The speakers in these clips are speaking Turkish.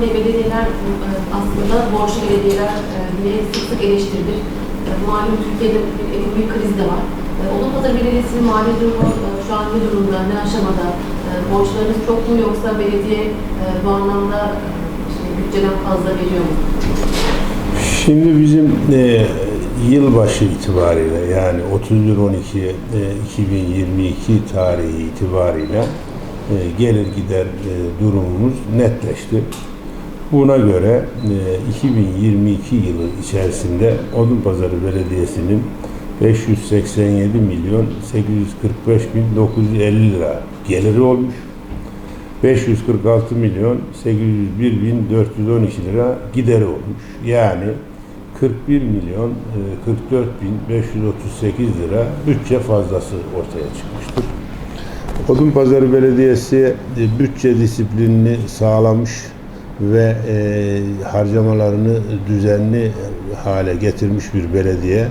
Bey belediyeler e, aslında borçlu belediyeler e, diye sık sık eleştirilir. E, Malum Türkiye'de bir ekonomik kriz de var. Odunpazarı Belediyesi'nin mali durumu şu an ne durumda, ne aşamada? Borçlarınız çok mu yoksa belediye bu anlamda işte bütçeden fazla veriyor mu? Şimdi bizim e, yılbaşı itibariyle yani 31-12 e, 2022 tarihi itibariyle e, gelir gider e, durumumuz netleşti. Buna göre e, 2022 yılı içerisinde Odunpazarı Belediyesi'nin 587 milyon 845 bin 950 lira geliri olmuş. 546 milyon 801 bin 412 lira gideri olmuş. Yani 41 milyon e, 44 bin 538 lira bütçe fazlası ortaya çıkmıştır. Odunpazarı Belediyesi e, bütçe disiplinini sağlamış ve e, harcamalarını düzenli hale getirmiş bir belediye.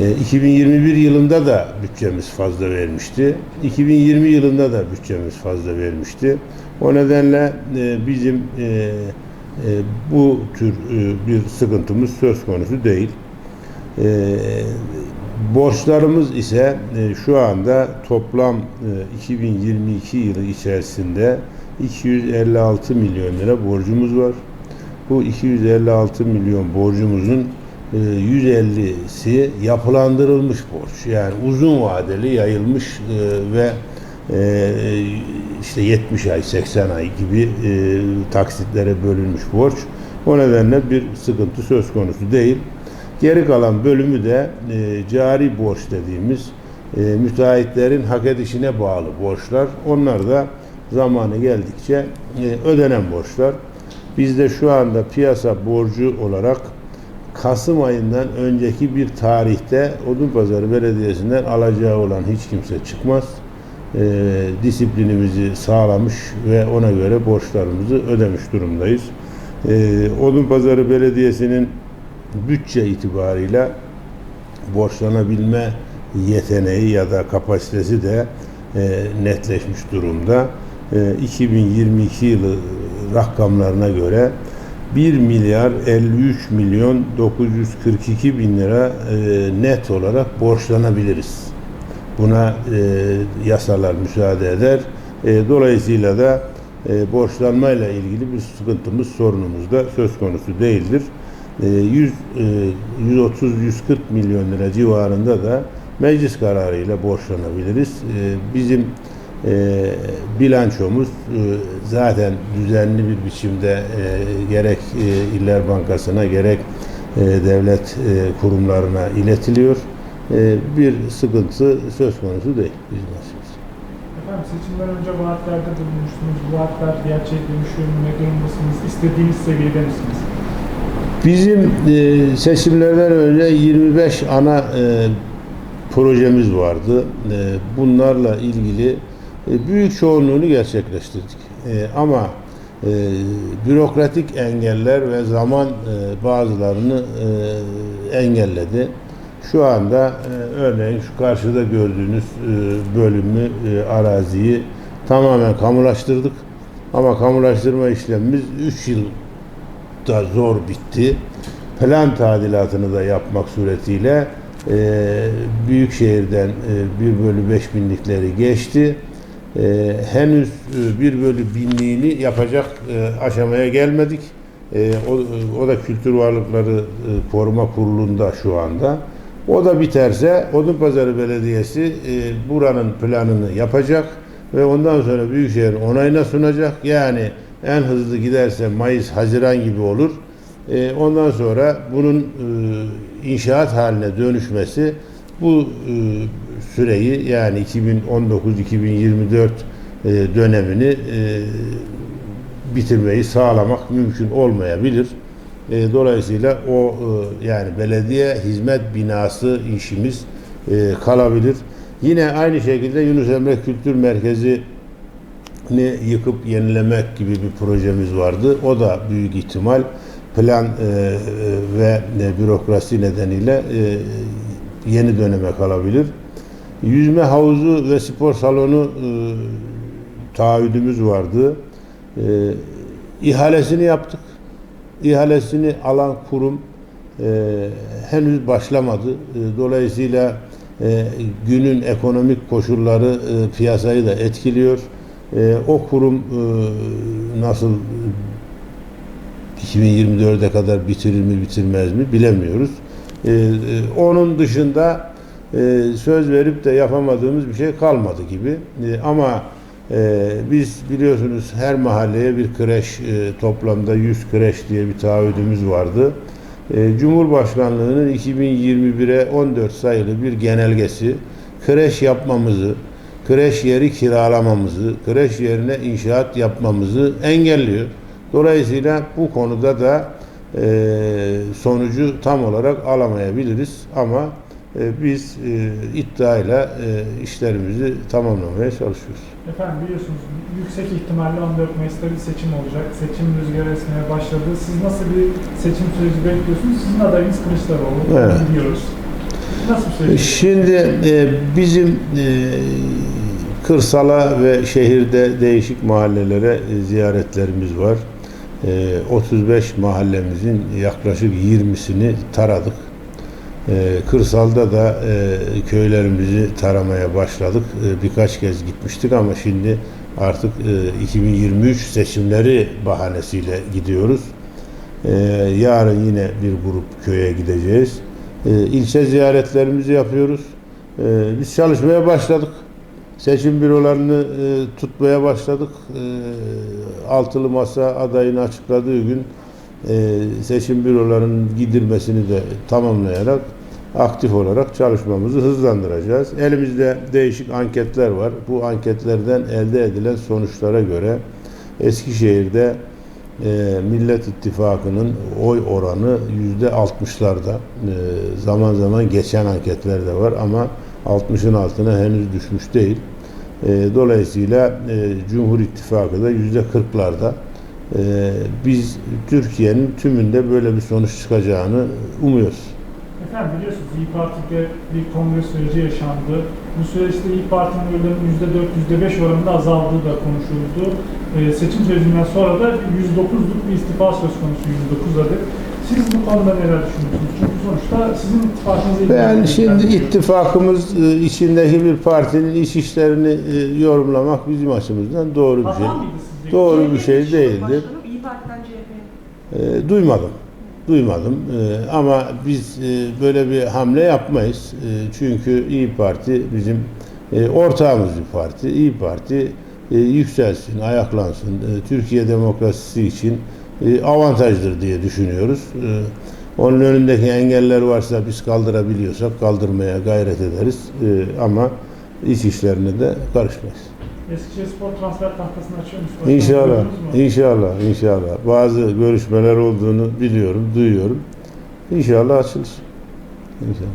E, 2021 yılında da bütçemiz fazla vermişti. 2020 yılında da bütçemiz fazla vermişti. O nedenle e, bizim e, e, bu tür e, bir sıkıntımız söz konusu değil. E, borçlarımız ise e, şu anda toplam e, 2022 yılı içerisinde 256 milyon lira borcumuz var. Bu 256 milyon borcumuzun e, 150'si yapılandırılmış borç. Yani uzun vadeli yayılmış e, ve e, işte 70 ay 80 ay gibi e, taksitlere bölünmüş borç. O nedenle bir sıkıntı söz konusu değil. Geri kalan bölümü de e, cari borç dediğimiz e, müteahhitlerin hak edişine bağlı borçlar. Onlar da zamanı geldikçe e, ödenen borçlar. Bizde şu anda piyasa borcu olarak Kasım ayından önceki bir tarihte Odunpazarı Belediyesi'nden alacağı olan hiç kimse çıkmaz. E, disiplinimizi sağlamış ve ona göre borçlarımızı ödemiş durumdayız. E, Odunpazarı Belediyesi'nin bütçe itibarıyla borçlanabilme yeteneği ya da kapasitesi de e, netleşmiş durumda. E, 2022 yılı rakamlarına göre 1 milyar 53 milyon 942 bin lira e, net olarak borçlanabiliriz. Buna e, yasalar müsaade eder. E, dolayısıyla da e, borçlanmayla ilgili bir sıkıntımız, sorunumuz da söz konusu değildir. E, 100, e, 130-140 milyon lira civarında da meclis kararıyla borçlanabiliriz. E, bizim e, bilançomuz e, zaten düzenli bir biçimde gerek İller Bankası'na gerek devlet kurumlarına iletiliyor. Bir sıkıntı söz konusu değil bizim açımızdan. Efendim seçimden önce vaatlerde bulunmuştunuz. Bu vaatler gerçeğe mu? Ne durumdasınız? İstediğiniz seviyede misiniz? Bizim e, seçimlerden önce 25 ana e, projemiz vardı. E, bunlarla ilgili e, büyük çoğunluğunu gerçekleştirdik. E, ama e, bürokratik engeller ve zaman e, bazılarını e, engelledi. Şu anda e, örneğin şu karşıda gördüğünüz e, bölümü, e, araziyi tamamen kamulaştırdık. Ama kamulaştırma işlemimiz 3 yıl da zor bitti. Plan tadilatını da yapmak suretiyle e, Büyükşehir'den e, 1 bölü 5 binlikleri geçti. E, henüz e, 1 bölü binliğini yapacak e, aşamaya gelmedik. E, o, o da Kültür Varlıkları e, Koruma Kurulu'nda şu anda. O da biterse Odunpazarı Belediyesi e, buranın planını yapacak ve ondan sonra Büyükşehir onayına sunacak. Yani en hızlı giderse Mayıs, Haziran gibi olur. E, ondan sonra bunun e, inşaat haline dönüşmesi bu e, süreyi yani 2019-2024 e, dönemini e, bitirmeyi sağlamak mümkün olmayabilir. E, dolayısıyla o e, yani belediye hizmet binası işimiz e, kalabilir. Yine aynı şekilde Yunus Emre Kültür Merkezi ni yıkıp yenilemek gibi bir projemiz vardı. O da büyük ihtimal plan e, e, ve e, bürokrasi nedeniyle e, yeni döneme kalabilir. Yüzme havuzu ve spor salonu e, taahhüdümüz vardı. E, ihalesini yaptık. İhalesini alan kurum e, henüz başlamadı. E, dolayısıyla e, günün ekonomik koşulları e, piyasayı da etkiliyor. E, o kurum e, nasıl 2024'e kadar bitirir mi bitirmez mi bilemiyoruz. E, e, onun dışında e, söz verip de yapamadığımız bir şey kalmadı gibi. E, ama e, biz biliyorsunuz her mahalleye bir kreş e, toplamda 100 kreş diye bir taahhüdümüz vardı. E, Cumhurbaşkanlığının 2021'e 14 sayılı bir genelgesi kreş yapmamızı, kreş yeri kiralamamızı, kreş yerine inşaat yapmamızı engelliyor. Dolayısıyla bu konuda da e, sonucu tam olarak alamayabiliriz ama e, biz e, iddiayla e, işlerimizi tamamlamaya çalışıyoruz. Efendim biliyorsunuz yüksek ihtimalle 14 Mayıs'ta bir seçim olacak. Seçim rüzgarı esmeye başladı. Siz nasıl bir seçim süreci bekliyorsunuz? Sizin adayınız Kılıçdaroğlu. Evet. Biliyoruz. Bir süreç? Şimdi e, bizim e, kırsala ve şehirde değişik mahallelere e, ziyaretlerimiz var. E, 35 mahallemizin yaklaşık 20'sini taradık. E, kırsalda da e, köylerimizi taramaya başladık. E, birkaç kez gitmiştik ama şimdi artık e, 2023 seçimleri bahanesiyle gidiyoruz. Ee, yarın yine bir grup köye gideceğiz. Ee, ilçe ziyaretlerimizi yapıyoruz. Ee, biz çalışmaya başladık. Seçim bürolarını e, tutmaya başladık. Ee, altılı masa adayını açıkladığı gün e, seçim bürolarının gidirmesini de tamamlayarak aktif olarak çalışmamızı hızlandıracağız. Elimizde değişik anketler var. Bu anketlerden elde edilen sonuçlara göre Eskişehir'de e, Millet İttifakı'nın oy oranı yüzde altmışlarda. E, zaman zaman geçen anketler de var ama 60'ın altına henüz düşmüş değil. E, dolayısıyla e, Cumhur İttifakı da yüzde kırklarda. E, biz Türkiye'nin tümünde böyle bir sonuç çıkacağını umuyoruz. Efendim biliyorsunuz İyi Parti'de bir kongre süreci yaşandı. Bu süreçte İyi Parti'nin oylarının %4, %5 oranında azaldığı da konuşuldu. Ee, seçim sürecinden sonra da %9'luk bir istifa söz konusu 109 adet. Siz bu konuda neler düşünüyorsunuz? Çünkü sonuçta sizin ittifakınıza ilgili- Yani şimdi ittifakımız e, içindeki bir partinin iç işlerini e, yorumlamak bizim açımızdan doğru bir şey. Doğru bir şey değildir. Başkanım İyi Parti'den CHP'ye. Duymadım. Duymadım. E, ama biz e, böyle bir hamle yapmayız. E, çünkü İyi Parti bizim e, ortağımız bir parti. İyi Parti e, yükselsin, ayaklansın. Türkiye demokrasisi için avantajdır diye düşünüyoruz. Onun önündeki engeller varsa biz kaldırabiliyorsak kaldırmaya gayret ederiz. Ama iç işlerine de karışmayız. Eskişehir Spor transfer tahtasını açıyor musunuz? İnşallah, inşallah, inşallah. Bazı görüşmeler olduğunu biliyorum, duyuyorum. İnşallah açılır. İnşallah.